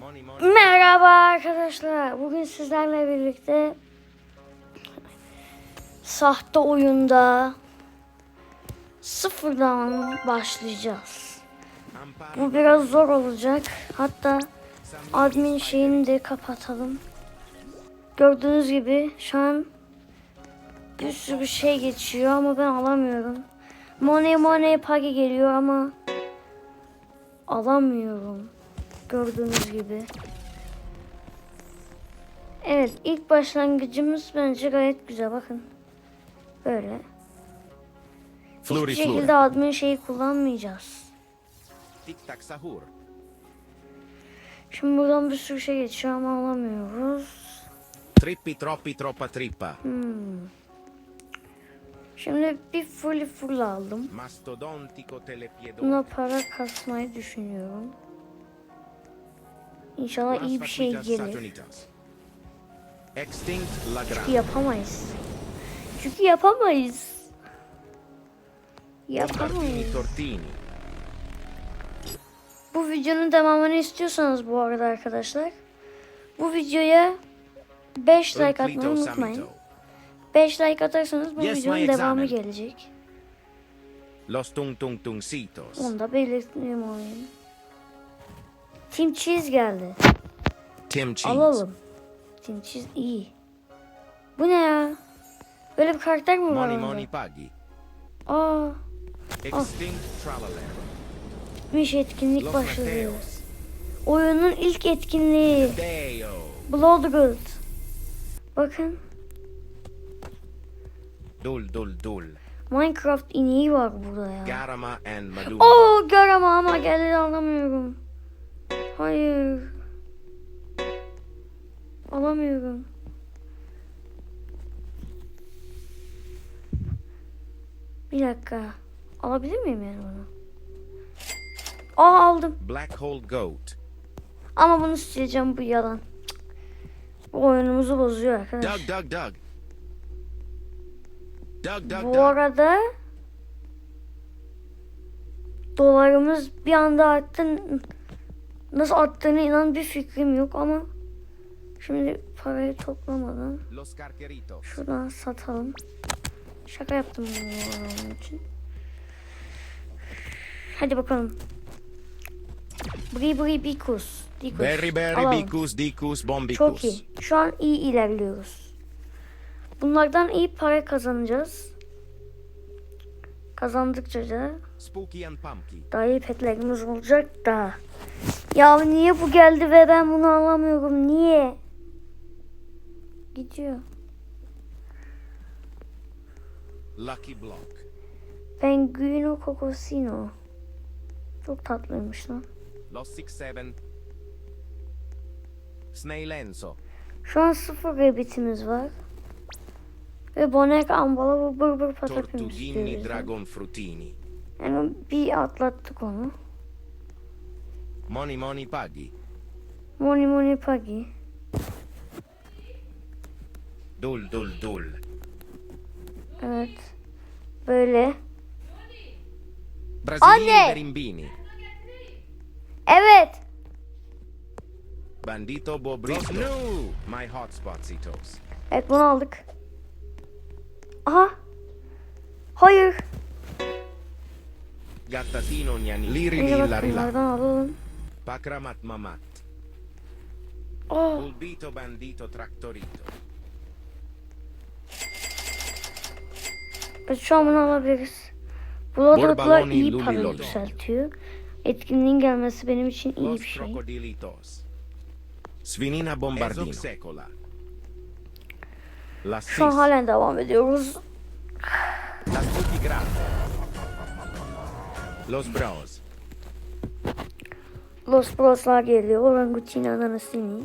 Money, money. Merhaba arkadaşlar. Bugün sizlerle birlikte sahte oyunda sıfırdan başlayacağız. Bu biraz zor olacak. Hatta admin şeyini de kapatalım. Gördüğünüz gibi şu an bir sürü şey geçiyor ama ben alamıyorum. Money money pagi geliyor ama alamıyorum. Gördüğünüz gibi. Evet ilk başlangıcımız bence gayet güzel bakın. Böyle. Fluri Hiçbir şekilde flura. admin şeyi kullanmayacağız. Tic tac sahur. Şimdi buradan bir sürü şey geçiyor ama alamıyoruz. Trippi troppi troppa trippa. Hmm. Şimdi bir full full aldım. Buna para kasmayı düşünüyorum. İnşallah iyi bir şey gelir. Çünkü yapamayız. Çünkü yapamayız. Yapamayız. Bu videonun devamını istiyorsanız bu arada arkadaşlar. Bu videoya 5 like atmayı unutmayın. Samito. 5 like atarsanız bu Yes, videonun devamı gelecek. Los tung tung tungsitos. Onu da belirtmeyeyim oyun. Team Cheese geldi. Tim cheese. Alalım. Team Cheese iyi. Bu ne ya? Böyle bir karakter mi var Money money pagi. Aa, Extinct tralala. bir etkinlik. Mateos. Oyunun ilk etkinliği. Deo. Bloodgood. Bakın. Dul dul dul. Minecraft ineği var burada ya. Garama and Maduna. Oo görama ama geldi alamıyorum. Hayır. Alamıyorum. Bir dakika. Alabilir miyim yani bunu? Aa aldım. Black hole goat. Ama bunu sileceğim bu yalan. Bu oyunumuzu bozuyor arkadaş. Doug Doug Doug. Doug Doug Bu Doug. arada dolarımız bir anda arttı. Nasıl arttığını inan bir fikrim yok ama şimdi parayı toplamadan şuradan satalım. Şaka yaptım bunu onun için. Hadi bakalım. Bri bri bikus. Dikus. Berry berry Alalım. bicus dicus bombicus. Çok iyi. Şu an iyi ilerliyoruz. Bunlardan iyi para kazanacağız. Kazandıkça da daha iyi petlerimiz olacak da. Ya niye bu geldi ve ben bunu alamıyorum? Niye? Gidiyor. Lucky block. Penguino Cocosino. Çok tatlıymış lan. Los six seven. Snailenso. Şu an sıfır rebitimiz var. Ve bonek ambala bır bır Tortughini istiyoruz. dragon frutini. Yani bir atlattık onu. Money money pagi. Moni moni pagi. Dul dul dul. Evet. Böyle. Anne! berimbini. Evet. Bandito bobrisco. No! My hotspot citos. Evet bunu aldık. Aha. Hayır. Gattatino gnani. Liri bunlardan alalım. Pakramat mamat. Oh. Bulbito bandito traktorito. Şu an bunu alabiliriz. Borbaloni iyi para yükseltiyor. Etkinliğin gelmesi benim için iyi bir şey. Svinina bombardino. Şu an halen devam ediyoruz. Los bros. Los Bros'lar geliyor. Orangutin ananasini.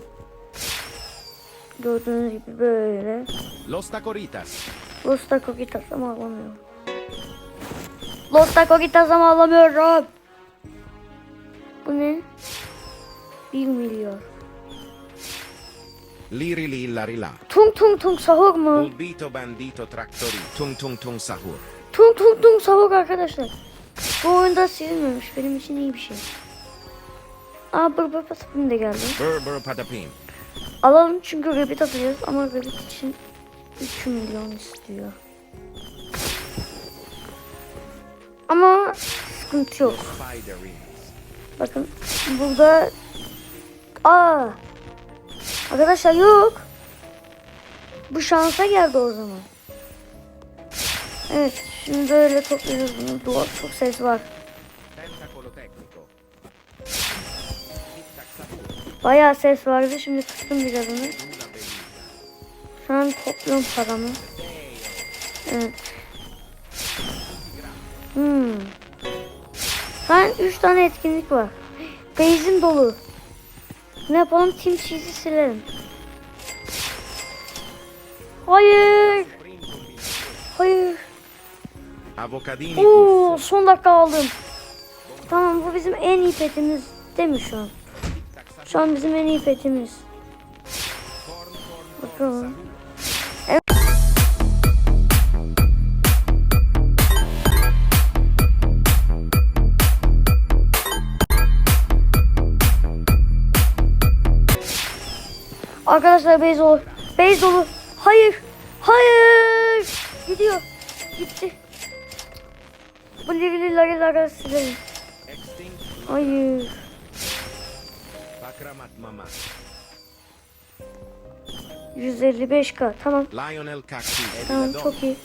Gördüğünüz gibi böyle. Los tacoritas. Los Tacoquitas ama alamıyorum. Los Tacoquitas ama alamıyorum. Bu ne? 1 milyar. Liri lilla rila. Tung tung tung sahur mu? Bulbito bandito traktori. Tung tung tung sahur. Tung tung tung savuk arkadaşlar. Bu oyunda silinmemiş. Benim için iyi bir şey. Aa bır bır patapim de geldi. Bur bur patapim. Alalım çünkü rabbit atacağız ama rabbit için 3 milyon istiyor. Ama sıkıntı yok. Bakın burada aa arkadaşlar yok. Bu şansa geldi o zaman. Evet şimdi böyle topluyoruz bunu. Duvar çok ses var. Bayağı ses vardı. Şimdi kıstım biraz onu. Una bellina. Şu an topluyorum paramı. Evet. Hmm. Şu an 3 tane etkinlik var. Base'im dolu. Ne yapalım? Team Cheese'i silelim. Hayır. Hayır. Avocadini Oo, son dakika aldım. Tamam bu bizim en iyi petimiz değil mi şu an? Şu an bizim en iyi petimiz. Bakalım. sapur. Arkadaşlar base dolu. Hayır. Hayır. Gidiyor. Gitti. Bu ligli lagı silelim. Extinct. Hayır. Mama. 155k. Tamam. Lionel. Tamam çok iyi.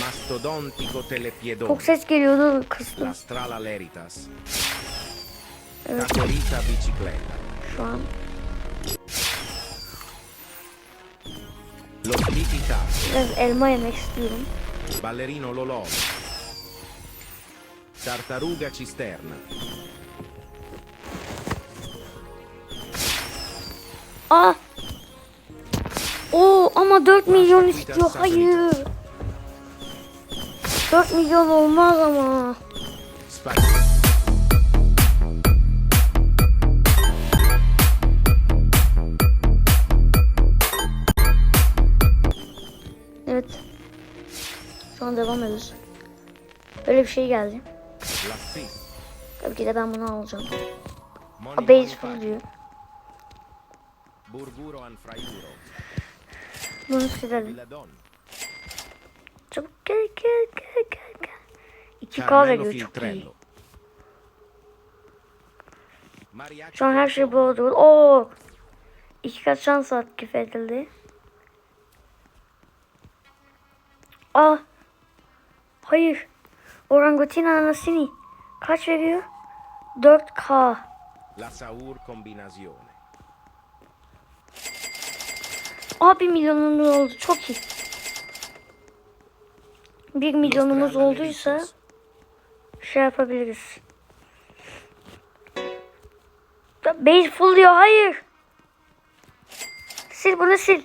Mastodontico telepiedone. Çok ses geliyordu kıstım. La strala leritas. Evet şu an. Biraz elma yemek istiyorum. Ballerino lololo. Tartaruga cisterna. Aa. Oo ama 4 milyon istiyor. Hayır. 4 milyon olmaz ama. Spaghetti. Devam ediyoruz. Böyle bir şey geldi. Tabii ki de ben bunu alacağım. A base full diyor. Bunu silelim. Çabuk gel gel gel gel gel. 2K Carmelo veriyor çok iyi. Şu an her şey Cortona. bu oldu. Oo. İki kat şans aktif edildi. Aa. Hayır. Orangutin anasini. Kaç veriyor? 4K. La Saur combinazione. Aa 1 milyonumuz oldu. Çok iyi. 1 milyonumuz olduysa şey yapabiliriz. Base full diyor. Hayır. Sil bunu sil.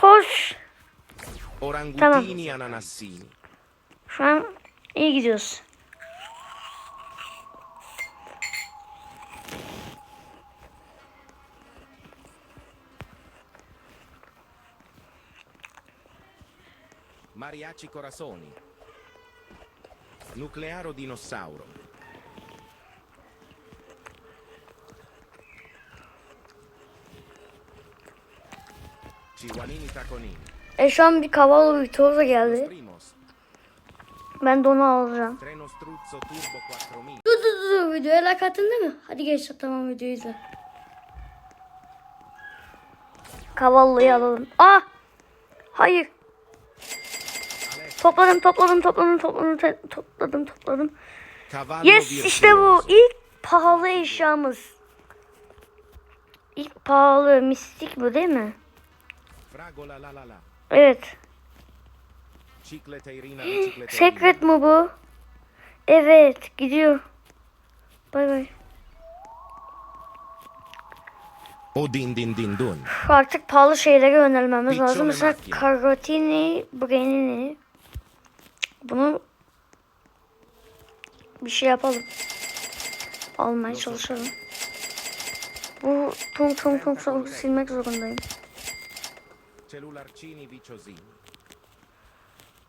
Koş. Orangutini ananassini. Şu an iyi gidiyoruz. Mariachi corazoni. Nuclearo dinosauro. Chihuanini taconini. E şu an bir Cavallo Vittoria geldi. Ben de onu alacağım. Treno struzzo turbo 4000. Dur dur dur videoya like attın değil mi? Hadi geç tamam videoyu izle. Cavallo'yu alalım. Ah! Hayır. Topladım topladım topladım topladım topladım topladım. Yes işte bu. İlk pahalı eşyamız. İlk pahalı mistik bu değil mi? Fragola la la la. Evet. Secret mu bu? Evet gidiyor. Bay bay. O din din din dun. Artık pahalı şeylere yönelmemiz lazım. Mesela macchina. Carotini, Brenini. Bunu bir şey yapalım. Almaya çalışalım. Bu tung tung tung silmek zorundayım. Cellularcini vicosini.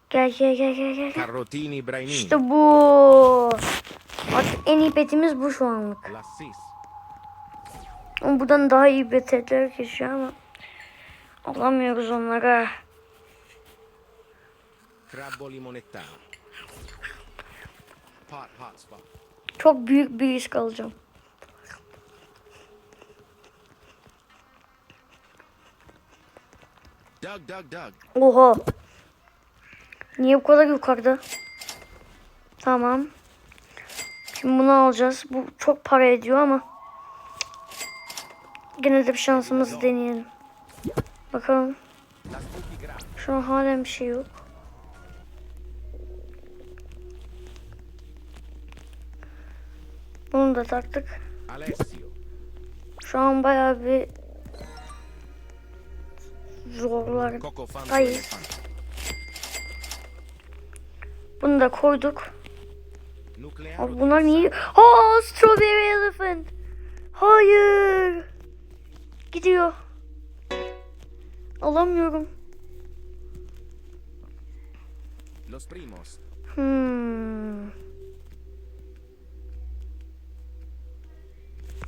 Gel gel gel gel gel. Carrotini brainini. İşte bu. Artık en iyi petimiz bu şu anlık. Lassis. Ama buradan daha iyi petler geçiyor ama alamıyoruz onlara. Crabbo hotspot. Çok büyük bir risk alacağım. Doug, Doug, Doug. Oha. Niye bu kadar yukarıda? Tamam. Şimdi bunu alacağız. Bu çok para ediyor ama. Gene de bir şansımızı deneyelim. Bakalım. Şu an halen bir şey yok. Bunu da taktık. Şu an bayağı bir zorlar. Hayır. Bunu da koyduk. Abi bunlar niye? Aa, Strawberry Elephant. Hayır. Gidiyor. Alamıyorum. Los Primos. Hmm.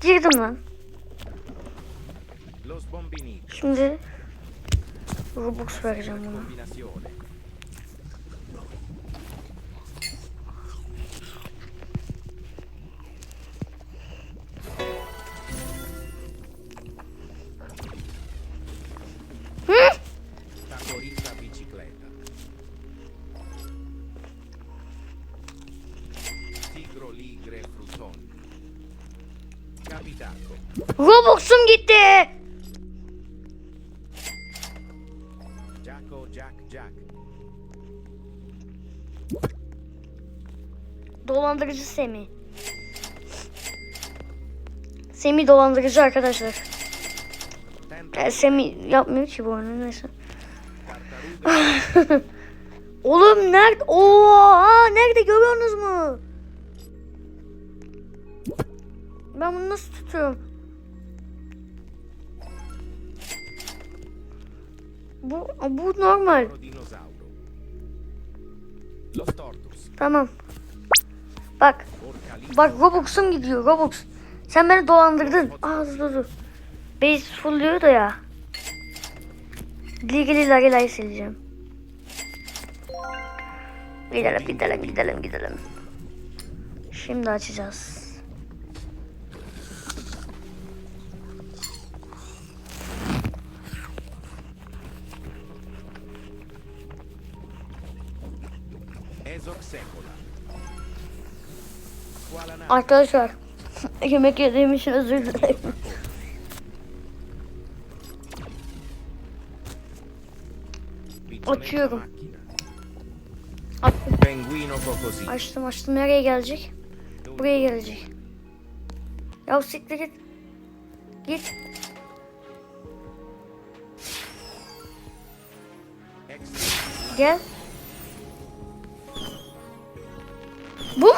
Girdim lan. Şimdi Robux vereceğim buna. Dolandırıcı Semi. Semi dolandırıcı arkadaşlar. Yani Semi yapmıyor ki bu arada neyse. Oğlum nerede? Oha nerede görüyorsunuz mu? Ben bunu nasıl tutuyorum? Bu bu normal. Tamam. Bak. Bak Robux'um gidiyor Robux. Sen beni dolandırdın. Aa dur dur. Base fullüyor da ya. Ligili lagilay sileceğim. Gidelim gidelim gidelim gidelim. Şimdi açacağız. Arkadaşlar yemek yediğim için özür dilerim. Açıyorum. Açtım açtım nereye gelecek? Buraya gelecek. Ya siktir git. Git. Gel. Bu mu?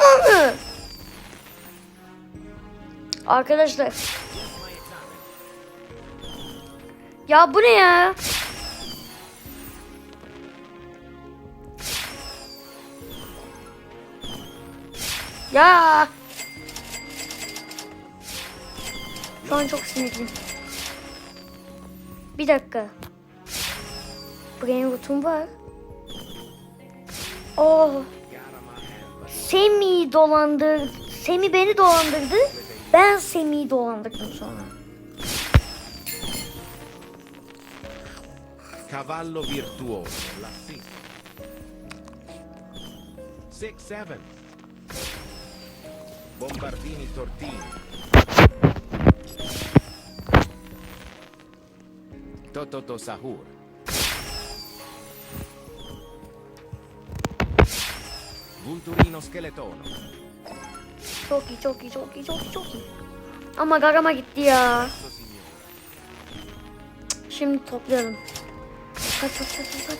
Arkadaşlar. Ya bu ne ya? Ya. Şu an çok sinirliyim. Bir dakika. Brain root'um var. Oh. Semi dolandır. Semi beni dolandırdı. Ben Semi'yi dolandırdım sonra. Cavallo virtuoso. Lassis. Six seven. Bombardini tortini. Tototo sahur. Vulturino skeletono. Çok iyi, çok iyi, çok iyi, çok iyi, çok iyi. Ama garama gitti ya. Şimdi toplayalım. Kaç, kaç, kaç, kaç.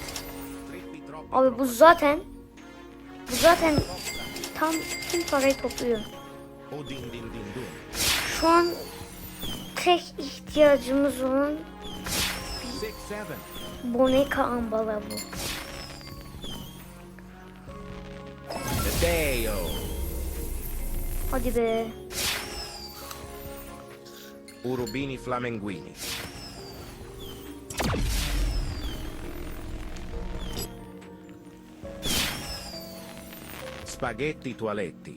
Abi bu zaten bu zaten tam tüm parayı topluyor. Şu an tek ihtiyacımız olan. Boneka ambala bu. Deo. Hadi be. Urubini flamenguini. Spaghetti toaletti.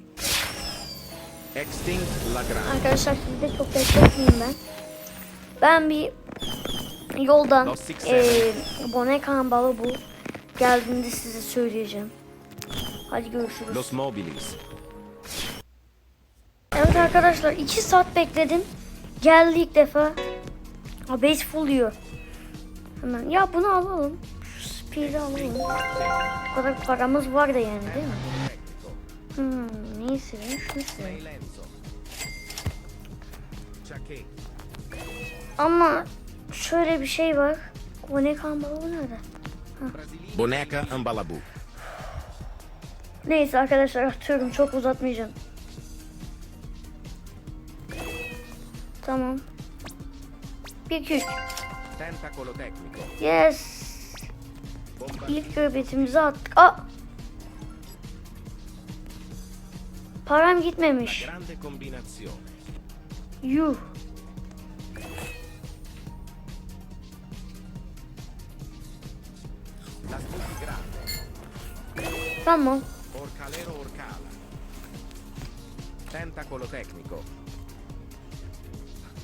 Extinct Lagrange. Arkadaşlar sizi de çok bekletmeyeyim ben. Ben bir yoldan Los Six eee Boneka ambalı bu. Geldiğinde size söyleyeceğim. Hadi görüşürüz. Los mobilis. Arkadaşlar 2 saat bekledim. Geldi ilk defa. Ha base full diyor. Hemen ya bunu alalım. Şu speed'i alalım. Bu kadar paramız var da yani değil mi? Hmm, sileyim? Şunu. Ama şöyle bir şey var. O ne kambalı bu nerede? Boneca Ambalabu. Neyse arkadaşlar atıyorum çok uzatmayacağım. Tamam. 1 2 3. Tentacolo tecnico. Yes. İlk göbetimizi attık. Aa! Param gitmemiş. Yuh. La sputi grande. Tamam. Orcalero Orcala. Tentacolo tecnico.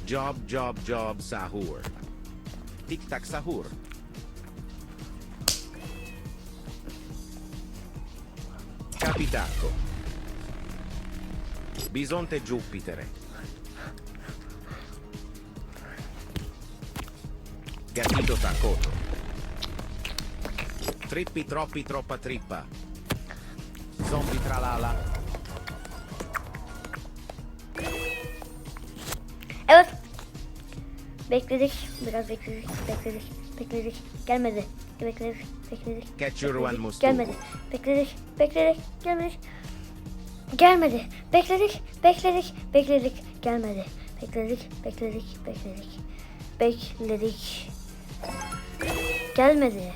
Job, job, job, sahur. Tic tac sahur. Capitaco. Bisonte Giupitere. Gatito tacoto. Trippi troppi troppa trippa. Zombie tralala. Evet. Bekledik. Biraz bekledik. Bekledik. Bekledik. Gelmedi. Bekledik. Bekledik. Catch your one Bekledik. must Gelmedi. Bekledik. Bekledik. Gelmedik. Gelmedi. Bekledik. Bekledik. Bekledik. Gelmedi. Bekledik. Bekledik. Bekledik. Bekledik. Gelmedi.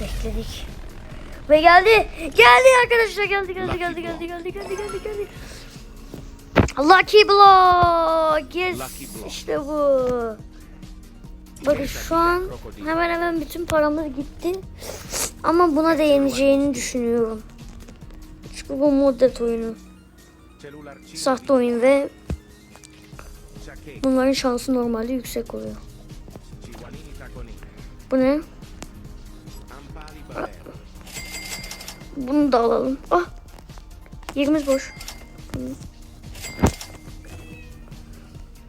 Bekledik. Ve geldi. Geldi arkadaşlar. Geldi geldi geldi geldi geldi geldi geldi geldi. Lucky block. Yes. Lucky block. İşte bu. Bakın şu an hemen hemen bütün paramız gitti. Ama buna değineceğini düşünüyorum. Çünkü bu moddet oyunu. Sahte oyun ve bunların şansı normalde yüksek oluyor. Bu ne? Bunu da alalım. Ah! Yerimiz boş.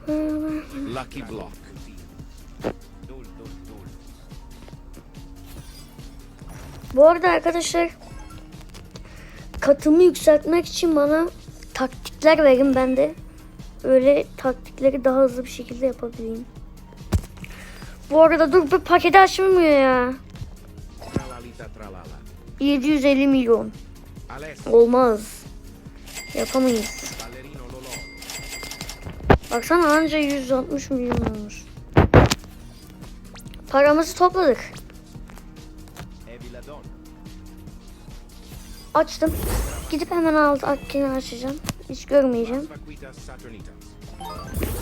Lucky block. Bu arada arkadaşlar katımı yükseltmek için bana taktikler verin ben de öyle taktikleri daha hızlı bir şekilde yapabileyim. Bu arada dur bir paketi açmıyor ya. Tralalita tralala. 750 milyon. Olmaz. Yapamayız. Baksana anca 160 milyon olmuş. Paramızı topladık. Açtım. Gidip hemen altı akkini açacağım. Hiç görmeyeceğim.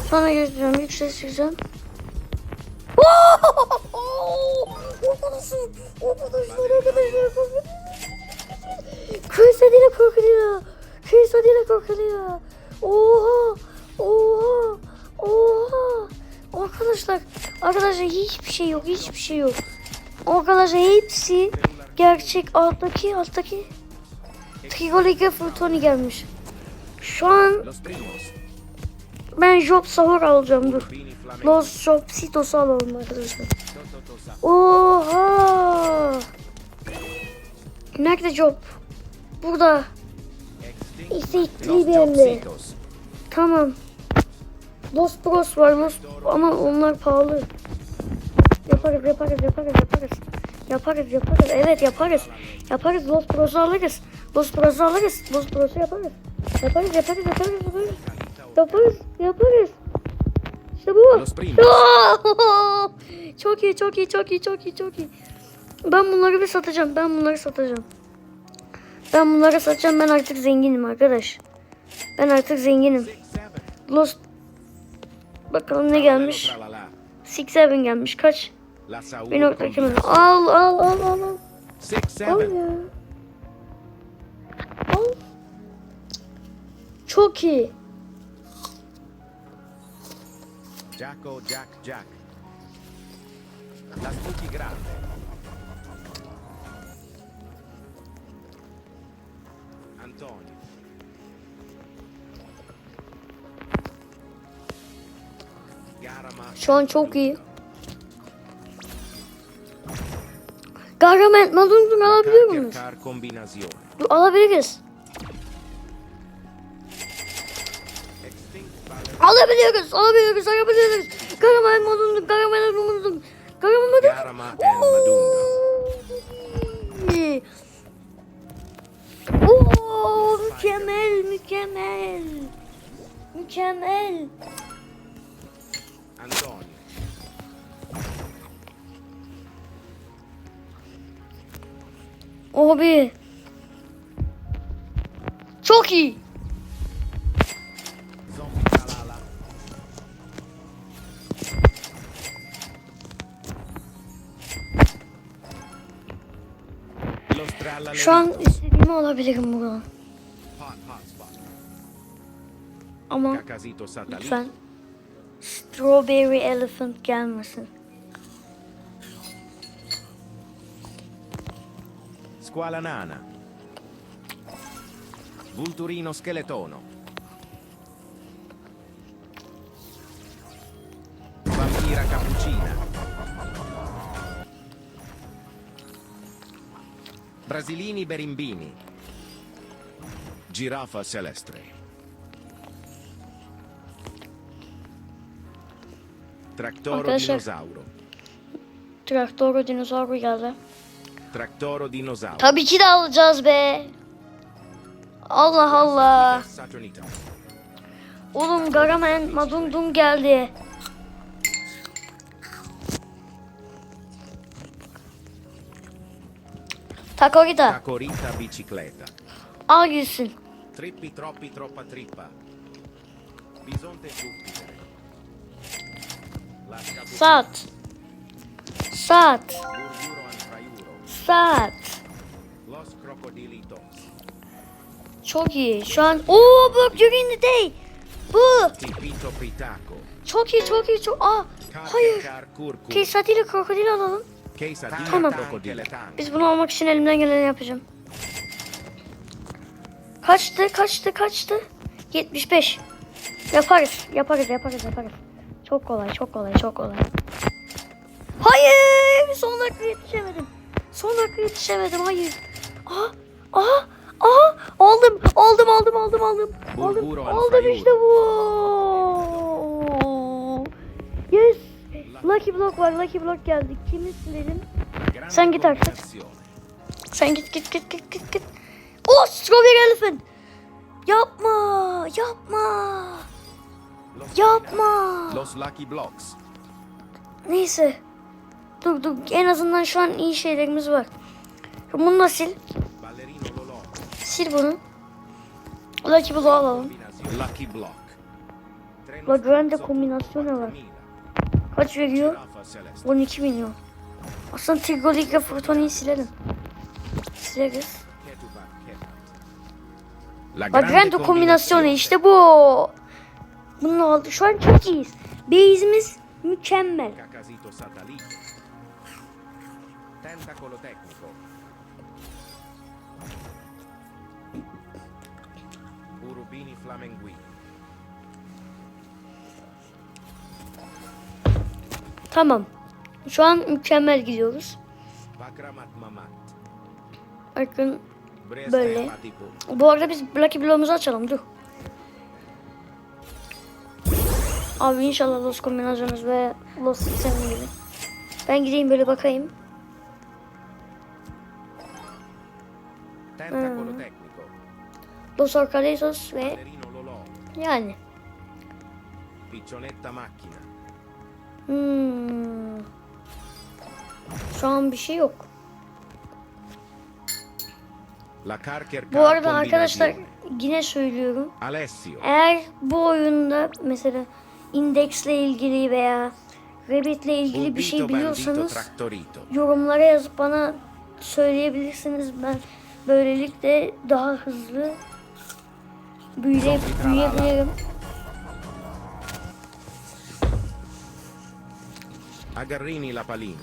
Sonra gözlüyorum. Yüksek çıkacağım. Arkadaşlar, arkadaşlar, arkadaşlar. Kıysadıyla korkuluyor. Kıysadıyla korkuluyor. Oha, oha, oha. Arkadaşlar, arkadaşlar hiçbir şey yok, hiçbir şey yok. Arkadaşlar hepsi gerçek. Alttaki, alttaki. Trigoliga Furtoni gelmiş. Şu an ben Job Sahur alacağım dur. Los Jobsitos'u alalım arkadaşlar. Oha! Nerede Job? Burada. İstekli belli. Tamam. Los Bros var Los ama onlar pahalı. Yaparız yaparız yaparız yaparız. Yaparız yaparız. Evet yaparız. Yaparız Los Bros'u alırız. Los Bros'u alırız. Los Bros'u yaparız. Yaparız yaparız yaparız yaparız. Yaparız yaparız. İşte bu. Los! Çok iyi, çok iyi, çok iyi, çok iyi, çok iyi. Ben bunları bir satacağım. Ben bunları satacağım. Ben bunları satacağım. Ben artık zenginim arkadaş. Ben artık zenginim. Lost Bakalım ne gelmiş. Tralala. Six Seven gelmiş. Kaç? La Saúl Bir nokta iki combina. Al al al al al. Al ya. Al. Çok iyi. Jacko, Jack, Jack. La Spooky Grande. Antonio. Şu an çok iyi. Gargamel Madung'un alabiliyor muyuz? Dur, alabiliriz. Alabiliyoruz, alabiliyoruz, alabiliyoruz. Madung'un, Gargamel Madung'un. Garama and Madunga. Oo, mükemmel, mükemmel. Mükemmel. Abi. Çok iyi. Şu an istediğimi alabilirim buradan. Ama lütfen Strawberry Elephant gelmesin. Squala Nana. Vulturino Scheletono. Vampira Cappuccina. Brasilini Berimbini. Giraffa Celestre. Tractoro Arkadaşlar- Dinosauro. Traktoro dinozor geldi. Tractoro Dinosauro. Tabii ki de alacağız be. Allah Allah. Oğlum Gargamel Madung'un geldi. Takorita. Tacorita Bicicletta. Al gitsin. Trippi troppi troppa trippa. Bisonte Jupiter. Sat. Sat. Burguro Crocodilitos. Çok iyi. Şu an... Oo bu during the day. Bu. Çok iyi çok iyi çok... Aa. Hayır. Kesatiyle krokodil alalım. Quesadilla Tamam. Biz bunu almak için elimden geleni yapacağım. Kaçtı, kaçtı, kaçtı? 75. Yaparız, yaparız, yaparız, yaparız. Çok kolay, çok kolay, çok kolay. Hayır! Son dakika yetişemedim. Son dakika yetişemedim, hayır. Aha, aha, aha! Aldım, aldım, aldım. Aldım, Bulguro aldım Alfayur. işte bu. Yes! Lucky Block var, Lucky Block geldi. Kimi silelim? Sen git artık. Sen git git git git git git. Oh strawberry elephant. Yapma yapma yapma. Los Lucky Blocks. Neyse. Dur dur en azından şu an iyi şeylerimiz var. Bunu da sil. Sil bunu. Lucky Block'u alalım. Lucky Block. La grande combinazione var. 4000. Kaç veriyor? Giraffa Celeste. 12 milyon. Aslında Tigoliga Fortune'yi silelim. Sileriz. La grande kombinasyonu işte bu. Bunu aldık. Şu an çok iyiyiz. Base'imiz mükemmel. Tentacolo tecnico. Urubini Flamenguini. Tamam. Şu an mükemmel gidiyoruz. Bakın Böyle. Bu arada biz Lucky Block'umuzu açalım dur. Abi inşallah Los Combinaciones ve Los Seven gibi. Ben gideyim böyle bakayım. Mm. tecnico. Los Orcalitos ve yani. Piccionetta macchina. Hmm. Şu an bir şey yok. La Carcher Bu arada arkadaşlar yine söylüyorum. Alessio. Eğer bu oyunda mesela indeksle ilgili veya Rabbit'le ilgili bir şey biliyorsanız yorumlara yazıp bana söyleyebilirsiniz. Ben böylelikle daha hızlı büyüye, büyüyebilirim. Agarrini la Palini.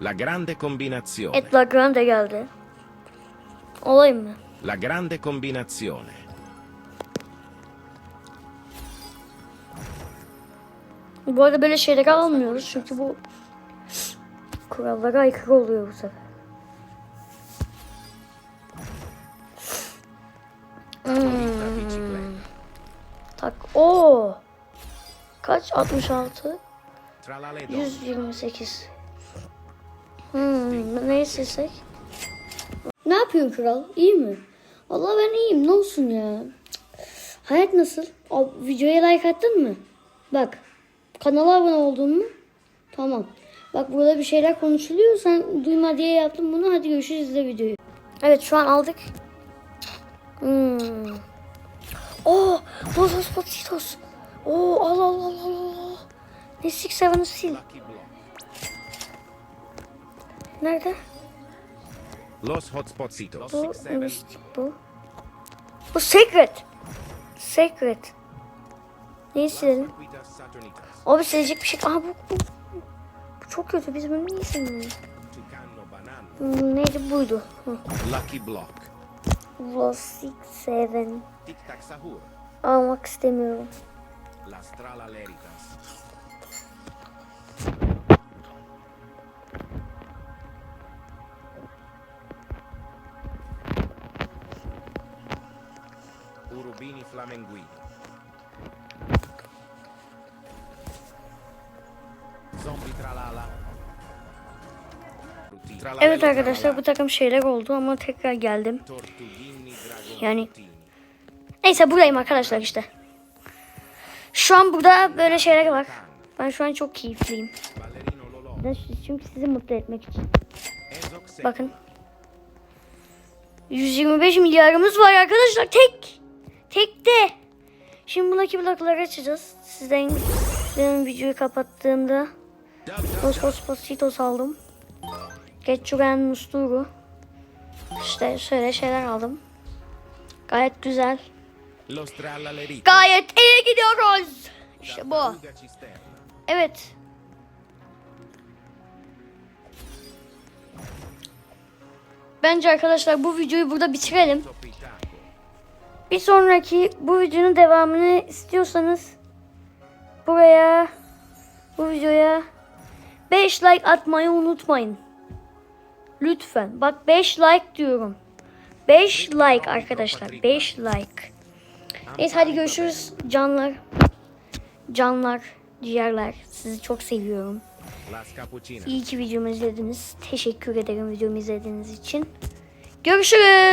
La grande combinazione. Et Lagrande geldi. Olayım mı? La grande combinazione. Bu arada böyle şeyleri almıyoruz çünkü bu kurallara aykırı oluyor bu sefer. Bicicletta. Tak. Oo. Kaç? 66. Tra la le donne. 128. Hmm, ne istesek? Ne yapıyorsun kral? İyi mi? Vallahi ben iyiyim. Ne olsun ya? Hayat nasıl? O, videoya like attın mı? Bak. Kanala abone oldun mu? Tamam. Bak burada bir şeyler konuşuluyor. Sen duyma diye yaptım bunu. Hadi görüşürüz izle videoyu. Evet şu an aldık. Hmm. Oo, Los Potitos. Oo, al al al al al. Ne sik seven'i sil. Nerede? Los Hotspotsitos. Bu mistik bu. Bu secret. Secret. Neyi silelim? Abi silecek bir şey. Aa bu, bu, bu çok kötü. Biz bunu niye silmiyoruz? Hmm, neydi buydu. Hı. Lucky Block. Los Six Seven. Tic Tac Sahur. Almak istemiyorum. La Strala Leritas. Urubini Flamenguini. Zombie Tralala. Evet arkadaşlar bu takım şeyler oldu ama tekrar geldim. Yani-. Neyse buradayım arkadaşlar işte. Şu an burada böyle şeyler var. Ben şu an çok keyifliyim. Çünkü sizi mutlu etmek için. Bakın. 125 milyarımız var arkadaşlar tek. Tekte. Şimdi buradaki blokları açacağız. Sizden benim videoyu kapattığımda Los Positos aldım. Geçuren Musturu. İşte şöyle şeyler aldım. Gayet güzel. Gayet iyi gidiyoruz. İşte bu. Evet. Bence arkadaşlar bu videoyu burada bitirelim. Bir sonraki bu videonun devamını istiyorsanız buraya bu videoya 5 like atmayı unutmayın. Lütfen. Bak 5 like diyorum. 5 like arkadaşlar. 5 like. Neyse hadi görüşürüz canlar. Canlar, ciğerler. Sizi çok seviyorum. İyi ki videomu izlediniz. Teşekkür ederim videomu izlediğiniz için. Görüşürüz.